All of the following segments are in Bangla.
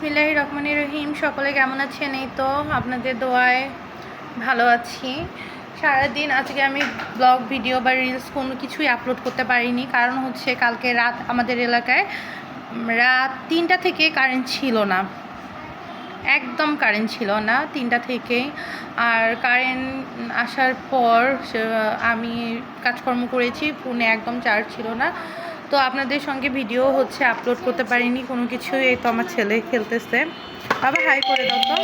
বিসমিল্লাহ রহমানির রহিম। সকলে কেমন আছেন? এই তো আপনাদের দোয়ায় ভালো আছি। সারাদিন আজকে আমি ব্লগ ভিডিও বা রিলস কোনো কিছুই আপলোড করতে পারিনি। কারণ হচ্ছে কালকে রাত আমাদের এলাকায় রাত তিনটা থেকে কারেন্ট ছিল না। একদম কারেন্ট ছিল না তিনটা থেকে। আর কারেন্ট আসার পর আমি কাজকর্ম করেছি, ফোনে একদম চার্জ ছিল না। তো আপনাদের সঙ্গে ভিডিও হচ্ছে আপলোড করতে পারিনি কোনো কিছু এই তো আমার ছেলে খেলতেছে। বাবা হাই করে দাও তো।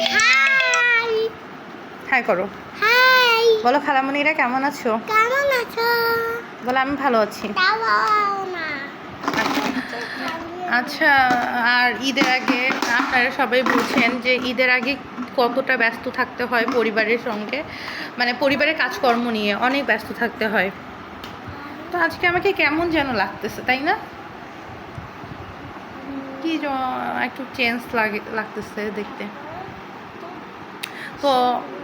হাই করো। হাই বলো খালামণিরা কেমন আছো? কেমন আছো? বলো আমি ভালো আছি। আচ্ছা আর ঈদের আগে আপনারা সবাই বুঝছেন যে ঈদের আগে কতটা ব্যস্ত থাকতে হয় পরিবারের সঙ্গে। মানে পরিবারের কাজকর্ম নিয়ে অনেক ব্যস্ত থাকতে হয়। তো আজকে আমাকে কেমন যেন লাগতেছে তাই না? কি একটু চেঞ্জ লাগে লাগতেছে দেখতে। তো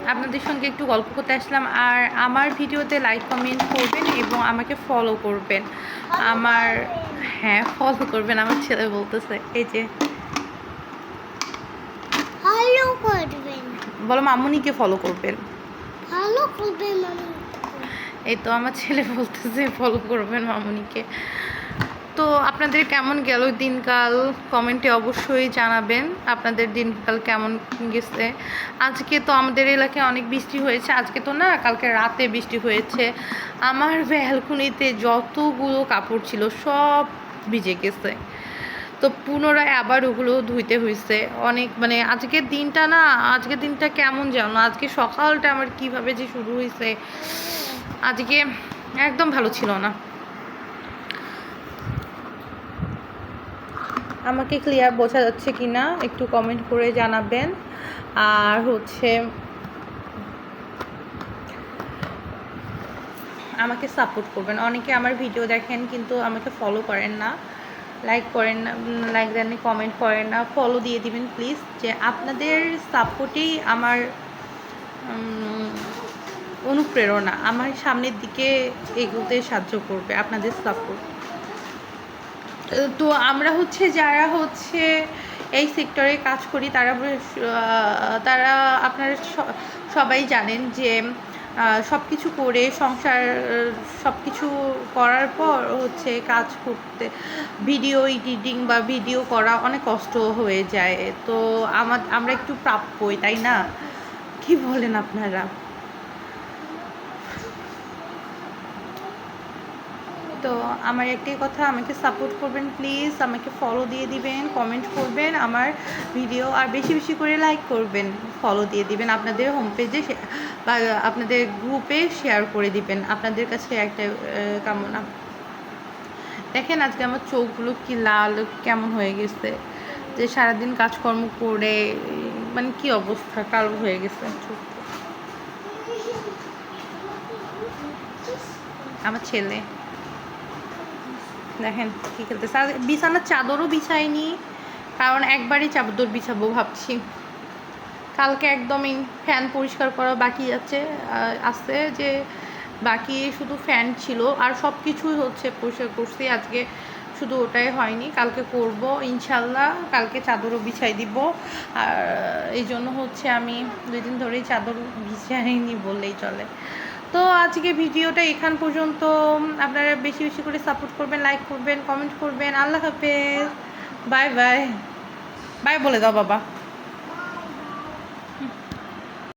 আপনাদের সঙ্গে একটু গল্প করতে আসলাম আর আমার ভিডিওতে লাইক কমেন্ট করবেন এবং আমাকে ফলো করবেন। আমার হ্যাঁ ফলো করবেন আমার ছেলে বলতেছে এই যে। করবেন। বলো মামুনিকে ফলো করবেন। ভালো করবেন মামি এই তো আমার ছেলে বলতেছে ফলো করবেন মামুনিকে। তো আপনাদের কেমন গেল দিনকাল? কমেন্টে অবশ্যই জানাবেন আপনাদের দিনকাল কেমন গেছে। আজকে তো আমাদের এলাকায় অনেক বৃষ্টি হয়েছে। আজকে তো না, কালকে রাতে বৃষ্টি হয়েছে। আমার ব্যালকনিতে যতগুলো কাপড় ছিল সব ভিজে গেছে। তো পুনরায় আবার ওগুলো ধুইতে হয়েছে অনেক মানে আজকের দিনটা না, আজকের দিনটা কেমন জানো আজকে সকালটা আমার কীভাবে যে শুরু হয়েছে আজকে একদম ভালো ছিল না। আমাকে ক্লিয়ার বোঝা যাচ্ছে কি না একটু কমেন্ট করে জানাবেন। আর হচ্ছে, আমাকে সাপোর্ট করবেন। অনেকে আমার ভিডিও দেখেন, কিন্তু আমাকে ফলো করেন না। লাইক করেন না লাইক দেন কমেন্ট করেন না। ফলো দিয়ে দিবেন প্লিজ যে আপনাদের সাপোর্টেই আমার অনুপ্রেরণা আমার সামনের দিকে এগোতে সাহায্য করবে, আপনাদের সাপোর্ট তো আমরা হচ্ছে যারা হচ্ছে এই সেক্টরে কাজ করি, তারা তারা আপনারা সবাই জানেন যে সব কিছু করে সংসার সব কিছু করার পর হচ্ছে কাজ করতে ভিডিও এডিটিং বা ভিডিও করা অনেক কষ্ট হয়ে যায়। তো আমার আমরা একটু প্রাপ্যই, তাই না? কি বলেন আপনারা? তো আমার একটাই কথা, আমাকে সাপোর্ট করবেন প্লিজ আমাকে ফলো দিয়ে দিবেন কমেন্ট করবেন, আমার ভিডিও আর বেশি বেশি করে লাইক করবেন ফলো দিয়ে দিবেন, আপনাদের হোম পেজে বা আপনাদের গ্রুপে শেয়ার করে দিবেন, আপনাদের কাছে একটা কামনা। দেখেন আজকে আমার চোখগুলো কি লাল, কেমন হয়ে গেছে, যে সারাদিন কাজকর্ম করে মানে কি অবস্থা, কালো হয়ে গেছে চোখ। আমার ছেলে। দেখেন কি খেলতেছে আর বিছানার চাদরও বিছাইনি কারণ একবারই চাদর বিছাবো ভাবছি। কালকে একদমই ফ্যান পরিষ্কার করা বাকি আছে আহ, আছে যে বাকি শুধু ফ্যান ছিল আর সব কিছুই হচ্ছে পরিষ্কার করছি। আজকে শুধু ওটাই হয়নি কালকে করব ইনশাল্লাহ কালকে চাদরও বিছাই দিব। আর এই জন্য হচ্ছে আমি দুই দিন ধরেই চাদর বিছাইনি বললেই চলে। তো আজকে ভিডিওটা এখান পর্যন্ত। আপনারা বেশি বেশি করে সাপোর্ট করবেন লাইক করবেন কমেন্ট করবেন। আল্লাহ হাফেজ। বাই বাই বাই বলে দাও বাবা।